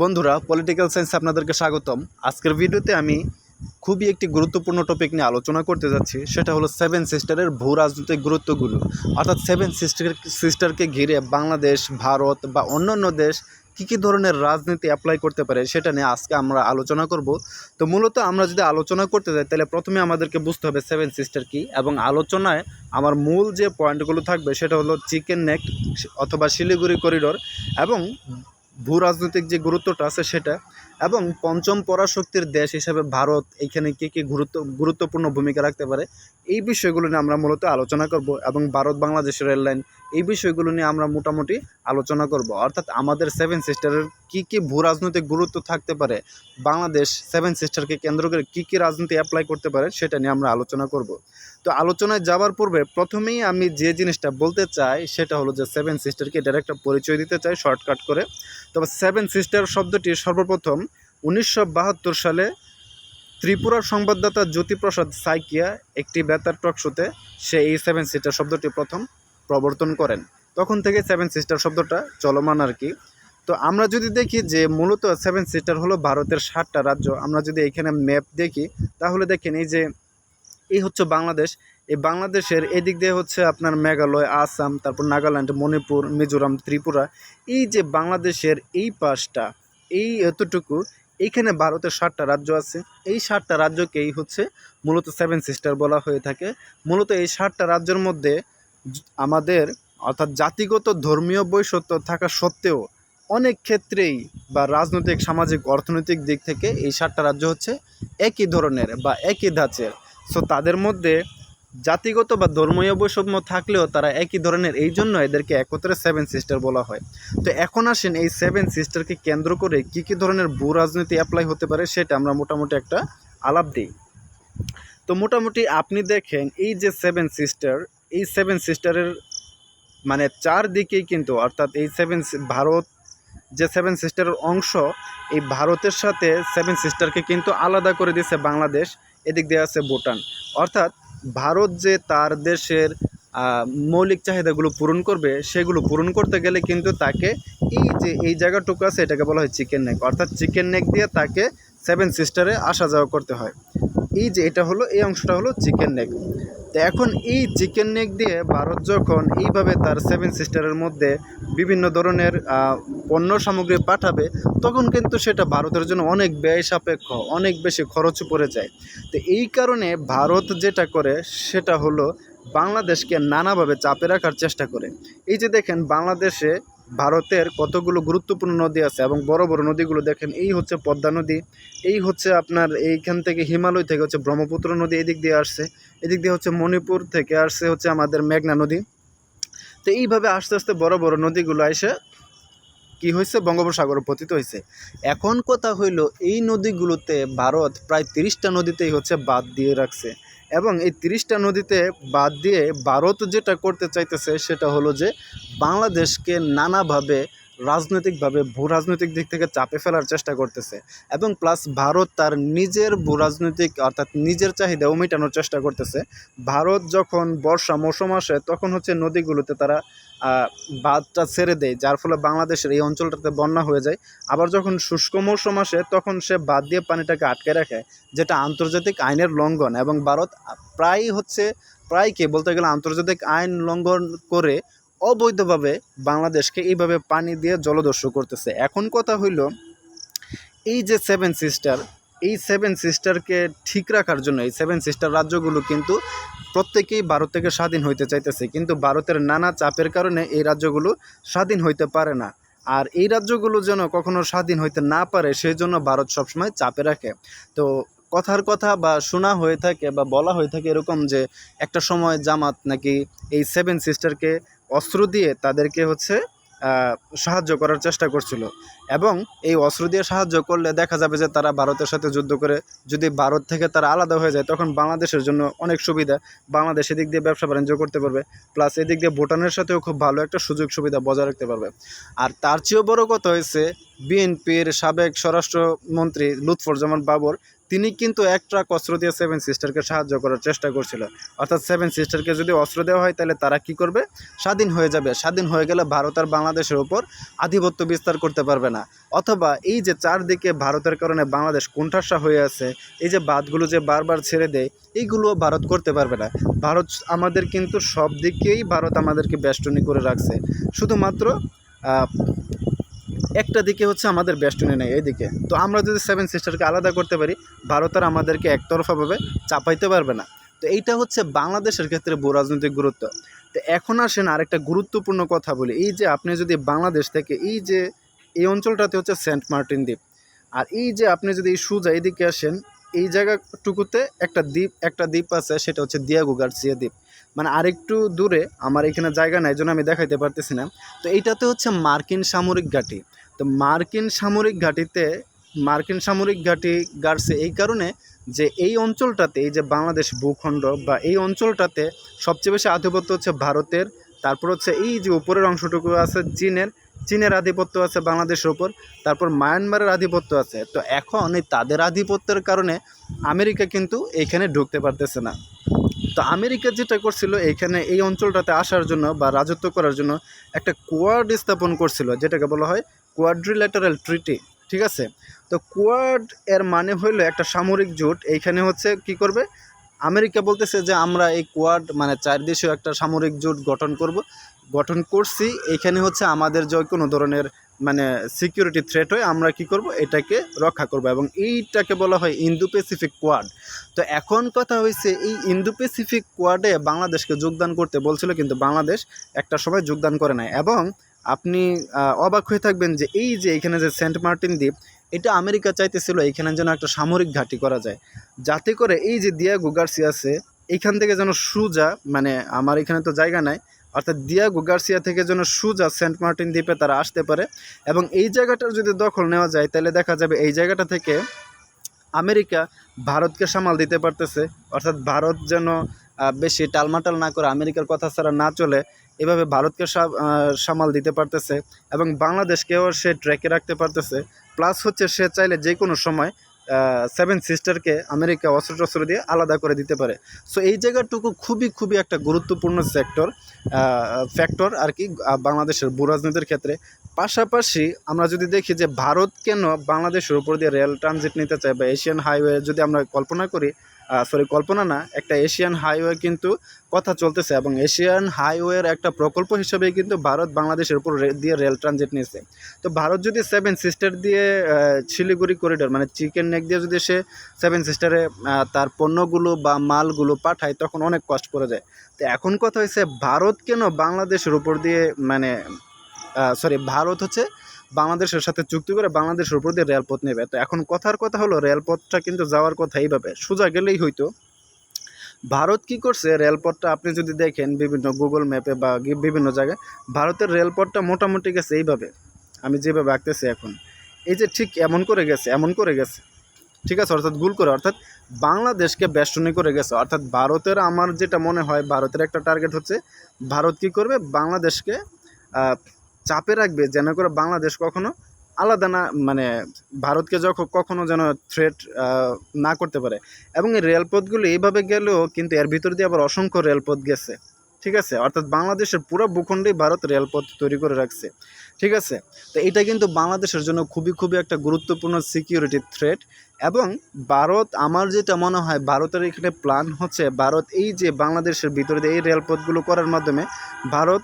বন্ধুরা political science আপনাদেরকে স্বাগতম। আজকের ভিডিওতে আমি খুবই একটি গুরুত্বপূর্ণ টপিক নিয়ে আলোচনা করতে যাচ্ছি। সেটা হলো সেভেন সিস্টারের ভূ রাজনৈতিক গুরুত্বগুলো। অর্থাৎ সেভেন সিস্টার সিস্টারকে ঘিরে বাংলাদেশ, ভারত বা অন্যান্য দেশ কী কী ধরনের রাজনীতি অ্যাপ্লাই করতে পারে সেটা নিয়ে আজকে আমরা আলোচনা করব। তো মূলত আমরা যদি আলোচনা করতে যাই, তাহলে প্রথমে আমাদেরকে বুঝতে হবে সেভেন সিস্টার কি এবং আলোচনায় আমার মূল যে পয়েন্টগুলো থাকবে সেটা হলো চিকেন নেক অথবা শিলিগুড়ি করিডোর এবং ভূ রাজনৈতিক যে গুরুত্বটা আছে সেটা এবং পঞ্চম পরাশক্তির দেশ হিসাবে ভারত এখানে কে কী গুরুত্ব, গুরুত্বপূর্ণ ভূমিকা রাখতে পারে, এই বিষয়গুলো নিয়ে আমরা মূলত আলোচনা করব এবং ভারত বাংলাদেশ রেল লাইন এই বিষয়গুলো নিয়ে আমরা মোটামুটি আলোচনা করব। অর্থাৎ আমাদের সেভেন সিস্টারের কী কী ভূ রাজনৈতিক গুরুত্ব থাকতে পারে? বাংলাদেশ সেভেন সিস্টারকে কেন্দ্র করে কী কী রাজনীতি অ্যাপ্লাই করতে পারে সেটা নিয়ে আমরা আলোচনা করব। তো আলোচনায় যাওয়ার পূর্বে প্রথমেই আমি যে জিনিসটা বলতে চাই সেটা হলো যে সেভেন সিস্টারকে এটার একটা পরিচয় দিতে চাই শর্টকাট করে। তবে সেভেন সিস্টার শব্দটি সর্বপ্রথম উনিশশো বাহাত্তর সালে ত্রিপুরার সংবাদদাতা জ্যোতিপ্রসাদ সাইকিয়া একটি বেতার টক শোতে সে এই সেভেন সিটার শব্দটি প্রথম প্রবর্তন করেন। তখন থেকে সেভেন সিস্টার শব্দটা চলমান আর কি। তো আমরা যদি দেখি যে মূলত সেভেন সিস্টার হলো ভারতের সাতটা রাজ্য, আমরা যদি এখানে ম্যাপ দেখি, তাহলে দেখেন এই যে এই হচ্ছে বাংলাদেশ। এই বাংলাদেশের এদিক দিয়ে হচ্ছে আপনার মেঘালয়, আসাম, তারপর নাগাল্যান্ড, মণিপুর, মিজোরাম, ত্রিপুরা। এই যে বাংলাদেশের এই পাশটা এই এতটুকু এইখানে ভারতের সাতটা রাজ্য আছে। এই সাতটা রাজ্যকেই হচ্ছে মূলত সেভেন সিস্টার বলা হয়ে থাকে। মূলত এই সাতটা রাজ্যের মধ্যে আমাদের, অর্থাৎ জাতিগত ধর্মীয় বৈষত্য থাকা সত্ত্বেও অনেক ক্ষেত্রেই বা রাজনৈতিক, সামাজিক, অর্থনৈতিক দিক থেকে এই সাতটা রাজ্য হচ্ছে একই ধরনের বা একই ধাঁচের। সো তাদের মধ্যে জাতিগত বা ধর্মীয় বৈষম্য থাকলেও তারা একই ধরনের, এই জন্য এদেরকে একত্রে সেভেন সিস্টার বলা হয়। তো এখন আসেন এই সেভেন সিস্টারকে কেন্দ্র করে কী কী ধরনের ভূ রাজনীতি অ্যাপ্লাই হতে পারে সেটা আমরা মোটামুটি একটা আলাপ দিই। তো মোটামুটি আপনি দেখেন এই যে সেভেন সিস্টার এই সেভেন সিস্টারের মানে চারদিকেই কিন্তু, অর্থাৎ এই সেভেন ভারত যে সেভেন সিস্টারের অংশ, এই ভারতের সাথে সেভেন সিস্টারকে কিন্তু আলাদা করে দিয়েছে বাংলাদেশ, এদিক দিয়ে আছে ভুটান। অর্থাৎ ভারত যে তার দেশের মৌলিক চাহিদাগুলো পূরণ করবে, সেগুলো পূরণ করতে গেলে কিন্তু তাকে এই যে, এই জায়গাটুকু আছে, এটাকে বলা হয় চিকেন নেক অর্থাৎ চিকেন নেক দিয়ে তাকে সেভেন সিস্টারে আসা যাওয়া করতে হয়। এই যে, এটা হলো, এই অংশটা হলো চিকেন নেক তো এখন এই চিকেন নেক দিয়ে ভারত যখন এইভাবে তার সেভেন সিস্টারের মধ্যে বিভিন্ন ধরনের পণ্য সামগ্রী পাঠাবে, তখন কিন্তু সেটা ভারতের জন্য অনেক ব্যয় সাপেক্ষ, অনেক বেশি খরচ পড়ে যায়। তো এই কারণে ভারত যেটা করে, সেটা হলো বাংলাদেশকে নানাভাবে চাপে রাখার চেষ্টা করে। এই যে দেখেন, বাংলাদেশে ভারতের কতগুলো গুরুত্বপূর্ণ নদী আছে এবং বড় বড় নদীগুলো দেখেন, এই হচ্ছে পদ্মা নদী, এই হচ্ছে আপনার এইখান থেকে হিমালয় থেকে হচ্ছে ব্রহ্মপুত্র নদী এদিক দিয়ে আসছে, এদিক দিয়ে হচ্ছে মণিপুর থেকে আসছে হচ্ছে আমাদের মেঘনা নদী। তো এইভাবে আস্তে আস্তে বড় বড় নদীগুলো এসে কি হয়েছে? বঙ্গোপসাগরে পতিত হয়েছে। এখন কথা হইল, এই নদীগুলোতে ভারত প্রায় তিরিশটা নদীতেই হচ্ছে বাদ দিয়ে রাখছে। এবং এই তিরিশটা নদীতে বাদ দিয়ে ভারত যেটা করতে চাইতেছে সেটা হলো যে বাংলাদেশকে নানাভাবে রাজনৈতিকভাবে ভূ রাজনৈতিক দিক থেকে চাপে ফেলার চেষ্টা করতেছে এবং প্লাস ভারত তার নিজের ভূ রাজনৈতিক অর্থাৎ নিজের চাহিদাও মেটানোর চেষ্টা করতেছে। ভারত যখন বর্ষা মৌসুম আসে, তখন হচ্ছে নদীগুলোতে তারা বাঁধটা ছেড়ে দেয়, যার ফলে বাংলাদেশের এই অঞ্চলটাতে বন্যা হয়ে যায়। আবার যখন শুষ্ক মৌসুম আসে, তখন সে বাদ দিয়ে পানিটাকে আটকে রাখে, যেটা আন্তর্জাতিক আইনের লঙ্ঘন। এবং ভারত প্রায় হচ্ছে প্রায় কি বলতে গেলে আন্তর্জাতিক আইন লঙ্ঘন করে অবৈধভাবে বাংলাদেশকে এইভাবে পানি দিয়ে জলদস্যু করতেছে। এখন কথা হইল, এই যে সেভেন সিস্টার এই সেভেন সিস্টারকে ঠিক রাখার জন্য, এই সেভেন সিস্টার রাজ্যগুলো কিন্তু প্রত্যেকেই ভারত থেকে স্বাধীন হইতে চাইতেছে। কিন্তু ভারতের নানা চাপের কারণে এই রাজ্যগুলো স্বাধীন হইতে পারে না। আর এই রাজ্যগুলো যেন কখনো স্বাধীন হইতে না পারে সেই জন্য ভারত সবসময় চাপে রাখে। তো কথার কথা বা শোনা হয়ে থাকে বা বলা হয়ে থাকে এরকম যে একটা সময় জামাত নাকি এই সেভেন সিস্টারকে অস্ত্র দিয়ে তাদেরকে হচ্ছে সাহায্য করার চেষ্টা করছিল। এবং এই অস্ত্র দিয়ে সাহায্য করলে দেখা যাবে যে তারা ভারতের সাথে যুদ্ধ করে, যদি ভারত থেকে তারা আলাদা হয়ে যায়, তখন বাংলাদেশের জন্য অনেক সুবিধা। বাংলাদেশ এদিক দিয়ে ব্যবসা বাণিজ্য করতে পারবে, প্লাস এদিক দিয়ে ভুটানের সাথেও খুব ভালো একটা সুযোগ সুবিধা বজায় রাখতে পারবে। আর তার চেয়েও বড় কথা হয়েছে, বিএনপির সাবেক স্বরাষ্ট্রমন্ত্রী লুৎফর জামান বাবর তিনি কিন্তু এক ট্রাক অস্ত্র দিয়ে সেভেন সিস্টারকে সাহায্য করার চেষ্টা করছিল। অর্থাৎ সেভেন সিস্টারকে যদি অস্ত্র দেওয়া হয়, তাহলে তারা কি করবে? স্বাধীন হয়ে যাবে। স্বাধীন হয়ে গেলে ভারত আর বাংলাদেশের ওপর আধিপত্য বিস্তার করতে পারবে না। অথবা এই যে চারদিকে ভারতের কারণে বাংলাদেশ কোণঠাসা হয়ে আছে, এই যে বাদগুলো যে বারবার ছেড়ে দেয় এইগুলো ভারত করতে পারবে না। ভারত আমাদের কিন্তু সব দিকেই ভারত আমাদেরকে বেষ্টনী করে রাখছে। শুধুমাত্র একটা দিকে হচ্ছে আমাদের বেষ্টনী নেই, এইদিকে। তো আমরা যদি সেভেন সিস্টারকে আলাদা করতে পারি, ভারত আর আমাদেরকে একতরফাভাবে চাপাইতে পারবে না। তো এইটা হচ্ছে বাংলাদেশের ক্ষেত্রে রাজনৈতিক গুরুত্ব। তো এখন আসেন আরেকটা গুরুত্বপূর্ণ কথা বলি। এই যে আপনি যদি বাংলাদেশ থেকে এই যে, এই অঞ্চলটাতে হচ্ছে সেন্ট মার্টিন দ্বীপ। আর এই যে আপনি যদি এই সুজা এদিকে আসেন, এই জায়গাটুকুতে একটা দ্বীপ একটা দ্বীপ আছে, সেটা হচ্ছে দিয়াগো গার্সিয়া দ্বীপ। মানে আরেকটু দূরে, আমার এখানে জায়গা নাই জন্য আমি দেখাইতে পারতেছি না। তো এইটাতে হচ্ছে মার্কিন সামরিক ঘাঁটি। তো মার্কিন সামরিক ঘাঁটিতে, মার্কিন সামরিক ঘাঁটি গাড়ছে এই কারণে যে এই অঞ্চলটাতে, এই যে বাংলাদেশ ভূখণ্ড বা এই অঞ্চলটাতে সবচেয়ে বেশি আধিপত্য হচ্ছে ভারতের তারপর হচ্ছে এই যে উপরের অংশটুকু আছে চীনের চীনের আধিপত্য আছে বাংলাদেশের ওপর তারপর মায়ানমারের আধিপত্য আছে। তো এখন এই তাদের আধিপত্যের কারণে আমেরিকা কিন্তু এখানে ঢুকতে পারতেছে না। তো আমেরিকা যেটা করছিল, এখানে এই অঞ্চলটাতে আসার জন্য বা রাজত্ব করার জন্য একটা কোয়াড স্থাপন করছিল, যেটাকে বলা হয় কোয়াড্রিল্যাটারাল ট্রিটি, ঠিক আছে? তো কোয়াড এর মানে হইল একটা সামরিক জোট, এইখানে হচ্ছে কি করবে? আমেরিকা বলতেছে যে আমরা এই কোয়াড মানে চার দেশীয় একটা সামরিক জোট গঠন করব। গঠন করছি, এখানে হচ্ছে আমাদের যে কোনো ধরনের মানে সিকিউরিটি থ্রেট হয়ে, আমরা কি করব? এটাকে রক্ষা করব এবং এইটাকে বলা হয় ইন্দো প্যাসিফিক কোয়াড তো এখন কথা হয়েছে, এই ইন্দো প্যাসিফিক কোয়াডে বাংলাদেশকে যোগদান করতে বলছিল, কিন্তু বাংলাদেশ একটা সময় যোগদান করে নাই। এবং আপনি অবাক হয়ে থাকবেন যে এই যে এখানে যে সেন্ট মার্টিন দ্বীপ এটা আমেরিকা চাইতেছিল এখানে যেন একটা সামরিক ঘাঁটি করা যায়। যাতে করে এই যে দিয়াগো গার্সিয়া আছে এখান থেকে যেন সুজা মানে আমার এখানে তো জায়গা নাই, অর্থাৎ দিয়াগো গার্সিয়া থেকে যেন সুজা সেন্ট মার্টিন দ্বীপে তারা আসতে পারে এবং এই জায়গাটার যদি দখল নেওয়া যায়, তাহলে দেখা যাবে এই জায়গাটা থেকে আমেরিকা ভারতকে সামাল দিতে পারতেছে। অর্থাৎ ভারত যেন বেশি টালমাটাল না করে আমেরিকার কথা ছাড়া না চলে এভাবে ভারতকে সামাল দিতে পারতেছে এবং বাংলাদেশকেও সে ট্র্যাকে রাখতে পারতেছে। প্লাস হচ্ছে সে চাইলে যে কোনো সময় সেভেন সিস্টারকে আমেরিকা অস্ত্র টস্ত্র দিয়ে আলাদা করে দিতে পারে। সো এই জায়গাটুকু খুবই খুবই একটা গুরুত্বপূর্ণ সেক্টর ফ্যাক্টর আর কি বাংলাদেশের ভূ রাজনীতির ক্ষেত্রে। পাশাপাশি আমরা যদি দেখি যে ভারত কেন বাংলাদেশের উপর দিয়ে রেল ট্রানজিট নিতে চায় বা এশিয়ান হাইওয়ে যদি আমরা কল্পনা করি সরি কল্পনা না, একটা এশিয়ান হাইওয়ে কিন্তু কথা চলতেছে এবং এশিয়ান হাইওয়ের একটা প্রকল্প হিসেবে কিন্তু ভারত বাংলাদেশের উপর দিয়ে রেল ট্রানজিট নিয়েছে। তো ভারত যদি সেভেন সিস্টার দিয়ে শিলিগুড়ি করিডোর মানে চিকেন নেক দিয়ে যদি সে সেভেন সিস্টারে তার পণ্যগুলো বা মালগুলো পাঠায়, তখন অনেক কষ্ট পড়ে যায়। তো এখন কথা হয়েছে ভারত কেন বাংলাদেশের উপর দিয়ে মানে সরি ভারত হচ্ছে বাংলাদেশের সাথে চুক্তি করে বাংলাদেশের উপর দিয়ে রেলপথ নেবে। তো এখন কথার কথা হলো, রেলপথটা কিন্তু যাওয়ার কথা এইভাবে সোজা গেলেই হইতো ভারত কি করছে? রেলপথটা আপনি যদি দেখেন বিভিন্ন গুগল ম্যাপে বা বিভিন্ন জায়গায়, ভারতের রেলপথটা মোটামুটি গেছে এইভাবে। আমি যেভাবে আঁকতেছি এখন। এই যে ঠিক এমন করে গেছে, এমন করে গেছে। ঠিক আছে? অর্থাৎ ভুল করে। অর্থাৎ বাংলাদেশকে বেষ্টনী করে গেছে। অর্থাৎ ভারতের আমার যেটা মনে হয়, ভারতের একটা টার্গেট হচ্ছে, ভারত কি করবে? বাংলাদেশকে চাপে রাখবে যেন করে বাংলাদেশ কখনো আলাদা না মানে ভারতকে যখন কখনো যেন থ্রেট না করতে পারে। এবং এই রেলপথগুলো এইভাবে গেলেও কিন্তু এর ভিতর দিয়ে আবার অসংখ্য রেলপথ গেছে। ঠিক আছে? অর্থাৎ বাংলাদেশের পুরো ভূখণ্ডেই ভারত রেলপথ তৈরি করে রাখছে। ঠিক আছে? তো এটা কিন্তু বাংলাদেশের জন্য খুবই খুবই একটা গুরুত্বপূর্ণ সিকিউরিটি থ্রেট এবং ভারত, আমার যেটা মনে হয়, ভারতের এখানে প্ল্যান হচ্ছে, ভারত এই যে বাংলাদেশের ভিতরে এই রেলপথগুলো করার মাধ্যমে ভারত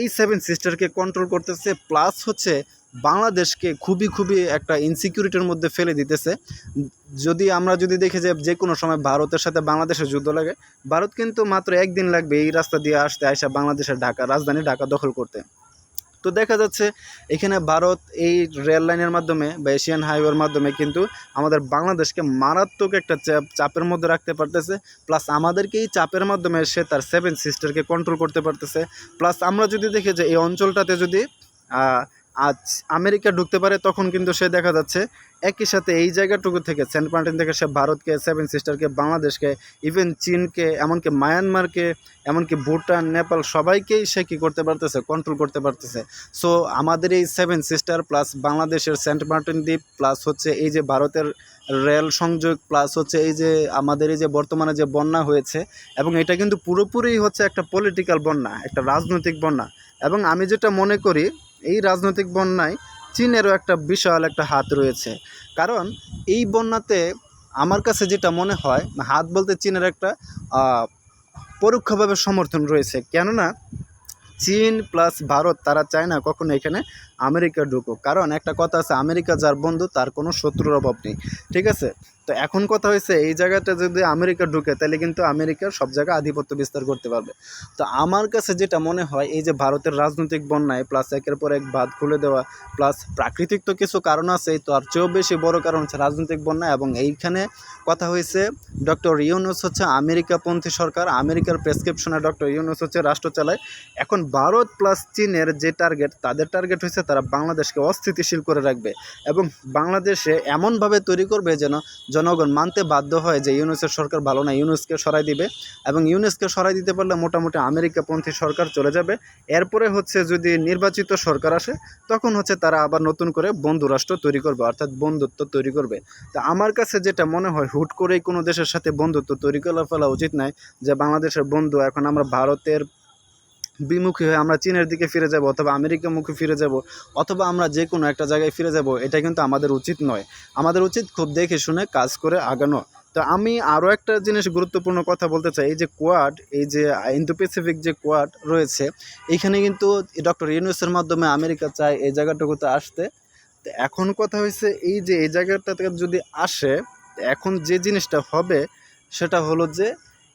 এই সেভেন সিস্টারকে কন্ট্রোল করতেছে প্লাস হচ্ছে বাংলাদেশকে খুবই খুবই একটা ইনসিকিউরিটির মধ্যে ফেলে দিতেছে। যদি আমরা যদি দেখি যে যে কোনো সময় ভারতের সাথে বাংলাদেশের যুদ্ধ লাগে, ভারত কিন্তু মাত্র একদিন লাগবে এই রাস্তা দিয়ে আসতে আসা বাংলাদেশের ঢাকা, রাজধানী ঢাকা দখল করতে। তো দেখা যাচ্ছে এখানে ভারত এই রেল লাইনের মাধ্যমে বা এশিয়ান হাইওয়ের মাধ্যমে কিন্তু আমাদের বাংলাদেশকে মারাত্মক একটা চাপ, চাপের মধ্যে রাখতে পারতেছে। প্লাস আমাদেরকে এই চাপের মাধ্যমে সে তার সেভেন সিস্টারকে কন্ট্রোল করতে পারতেছে। প্লাস আমরা যদি দেখি যে এই অঞ্চলটাতে যদি আজ আমেরিকা ঢুকতে পারে, তখন কিন্তু সে দেখা যাচ্ছে একই সাথে এই জায়গাটুকু থেকে সেন্ট মার্টিন থেকে সে ভারতকে, সেভেন সিস্টারকে, বাংলাদেশকে, ইভেন চীনকে, এমনকি মায়ানমারকে, এমনকি ভুটান, নেপাল সবাইকেই সে কী করতে পারতেছে কন্ট্রোল করতে পারতেছে। সো আমাদের এই সেভেন সিস্টার প্লাস বাংলাদেশের সেন্ট মার্টিন দ্বীপ প্লাস হচ্ছে এই যে ভারতের রেল সংযোগ প্লাস হচ্ছে এই যে আমাদের এই যে বর্তমানে যে বন্যা হয়েছে, এবং এটা কিন্তু পুরোপুরি হচ্ছে একটা পলিটিক্যাল বন্যা, একটা রাজনৈতিক বন্যা। এবং আমি যেটা মনে করি এই রাজনৈতিক বন্যায় চীনেরও একটা বিশাল একটা হাত রয়েছে। কারণ এই বন্যাতে আমার কাছে যেটা মনে হয়, হাত বলতে চীনের একটা পরোক্ষভাবে সমর্থন রয়েছে। কেননা চীন প্লাস ভারত, তারা চায় না কখনো এখানে আমেরিকা ঢুকুক। কারণ একটা কথা আছে, আমেরিকা যার বন্ধু, তার কোনো শত্রুর অভাব নেই। ঠিক আছে? তো এখন কথা হয়েছে এই জায়গাটা যদি আমেরিকা ঢুকে, তাহলে কিন্তু আমেরিকার সব জায়গায় আধিপত্য বিস্তার করতে পারবে। তো আমার কাছে যেটা মনে হয়, এই যে ভারতের রাজনৈতিক বন্যায় প্লাস একের পর এক বাঁধ খুলে দেওয়া প্লাস প্রাকৃতিক তো কিছু কারণ আছে তো আর চেয়েও বেশি বড় কারণ হচ্ছে রাজনৈতিক বন্যা এবং এইখানে কথা হয়েছে ডক্টর ইউনুস হচ্ছে আমেরিকাপন্থী সরকার, আমেরিকার প্রেসক্রিপশনে ডক্টর ইউনুস হচ্ছে রাষ্ট্র চালায়। এখন ভারত প্লাস চীনের যে টার্গেট তাদের টার্গেট হয়েছে তারা বাংলাদেশকে অস্থিতিশীল করে রাখবে। এবং বাংলাদেশে এমনভাবে তৈরি করবে যেন জনগণ মানতে বাধ্য হয় যে ইউনুসের সরকার ভালো না ইউনুসকে সরাই দিবে এবং ইউনুসকে সরাই দিতে পারলে মোটামুটি আমেরিকাপন্থী সরকার চলে যাবে। এরপরে হচ্ছে যদি নির্বাচিত সরকার আসে, তখন হচ্ছে তারা আবার নতুন করে বন্ধু রাষ্ট্র তৈরি করবে, অর্থাৎ বন্ধুত্ব তৈরি করবে। তা আমার কাছে যেটা মনে হয়, হুট করেই কোনো দেশের সাথে বন্ধুত্ব তৈরি করে ফেলা উচিত নয় যে বাংলাদেশের বন্ধু, এখন আমরা ভারতের বিমুখী হয়ে আমরা চীনের দিকে ফিরে যাব অথবা আমেরিকামুখী ফিরে যাব অথবা আমরা যে কোনো একটা জায়গায় ফিরে যাব, এটা কিন্তু আমাদের উচিত নয়। আমাদের উচিত খুব দেখে শুনে কাজ করে আগানো। তো আমি আরও একটা জিনিস গুরুত্বপূর্ণ কথা বলতে চাই, এই যে কোয়াড, এই যে ইন্দো প্যাসিফিক যে কোয়াড রয়েছে এইখানে কিন্তু ডক্টর ইউনুসের মাধ্যমে আমেরিকা চায় এই জায়গাটুকুতে আসতে। তো এখন কথা হয়েছে এই যে এই জায়গাটা থেকে যদি আসে এখন যে জিনিসটা হবে, সেটা হলো যে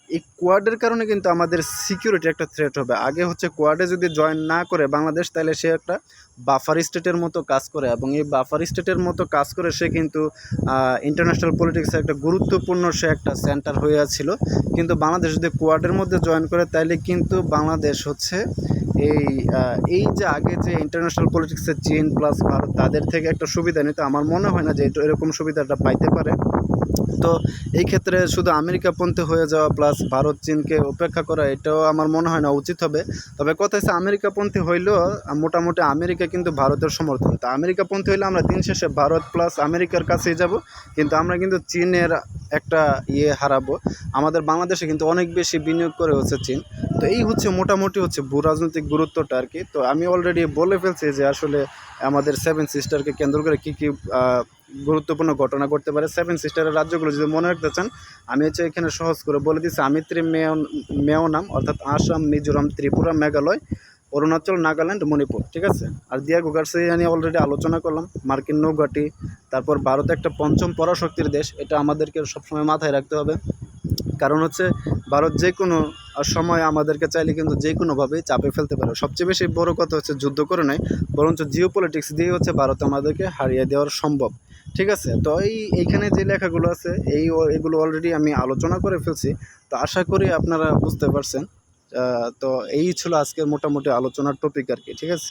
এই কোয়াডের কারণে কিন্তু আমাদের সিকিউরিটি একটা থ্রেট হবে। আগে হচ্ছে কোয়াডে যদি জয়েন না করে বাংলাদেশ, তাহলে সে একটা বাফার স্টেটের মতো কাজ করে এবং এই বাফার স্টেটের মতো কাজ করে সে কিন্তু ইন্টারন্যাশনাল পলিটিক্সে একটা গুরুত্বপূর্ণ সে একটা সেন্টার হয়ে ছিল কিন্তু বাংলাদেশ যদি কোয়াডের মধ্যে জয়েন করে তাইলে কিন্তু বাংলাদেশ হচ্ছে এই এই যে আগে যে ইন্টারন্যাশনাল পলিটিক্সে চীন প্লাস ভারত, তাদের থেকে একটা সুবিধা নিতে আমার মনে হয় না যে এরকম সুবিধাটা পাইতে পারে। তো এই ক্ষেত্রে শুধু আমেরিকাপন্থী হয়ে যাওয়া প্লাস ভারত, চীনকে উপেক্ষা করা, এটাও আমার মনে হয় না উচিত হবে। তবে কথা হচ্ছে আমেরিকাপন্থী হইলেও মোটামুটি আমেরিকা কিন্তু ভারতের সমর্থন। তা আমেরিকাপন্থী হইলে আমরা দিন শেষে ভারত প্লাস আমেরিকার কাছেই যাব, কিন্তু আমরা কিন্তু চীনের একটা ইয়ে হারাবো। আমাদের বাংলাদেশে কিন্তু অনেক বেশি বিনিয়োগ করে হচ্ছে চীন। তো এই হচ্ছে মোটামুটি হচ্ছে ভূ রাজনৈতিক গুরুত্বটা আর কি তো আমি অলরেডি বলে ফেলছি যে আসলে আমাদের সেভেন সিস্টারকে কেন্দ্র করে কী কী গুরুত্বপূর্ণ ঘটনা ঘটতে পারে। সেভেন সিস্টারের রাজ্যগুলো যদি মনে রাখতে চান, আমি হচ্ছে এখানে সহজ করে বলে দিচ্ছি, আমিত্রি মেয় মেয়নাম অর্থাৎ আসাম, মিজোরাম, ত্রিপুরা, মেঘালয়, অরুণাচল, নাগাল্যান্ড, মণিপুর, ঠিক আছে? আর দিয়া গোগার্সে আমি অলরেডি আলোচনা করলাম, মার্কিন নৌঘাটি, তারপর ভারত একটা পঞ্চম পরাশক্তির দেশ, এটা আমাদেরকে সবসময় মাথায় রাখতে হবে। কারণ হচ্ছে ভারত যে কোনো সময় আমাদেরকে চাইলে কিন্তু যে কোনোভাবেই চাপে ফেলতে পারে। সবচেয়ে বেশি বড় কথা হচ্ছে যুদ্ধ করে নয় বরঞ্চ জিও পলিটিক্স দিয়ে হচ্ছে ভারত আমাদেরকে হারিয়ে দেওয়ার সম্ভব। ঠিক আছে? তো এই, এইখানে যে লেখাগুলো আছে, এই এগুলো অলরেডি আমি আলোচনা করে ফেলছি। তো আশা করি আপনারা বুঝতে পারছেন। তো এই ছিল আজকের মোটামুটি আলোচনার টপিক আর কি, ঠিক আছে?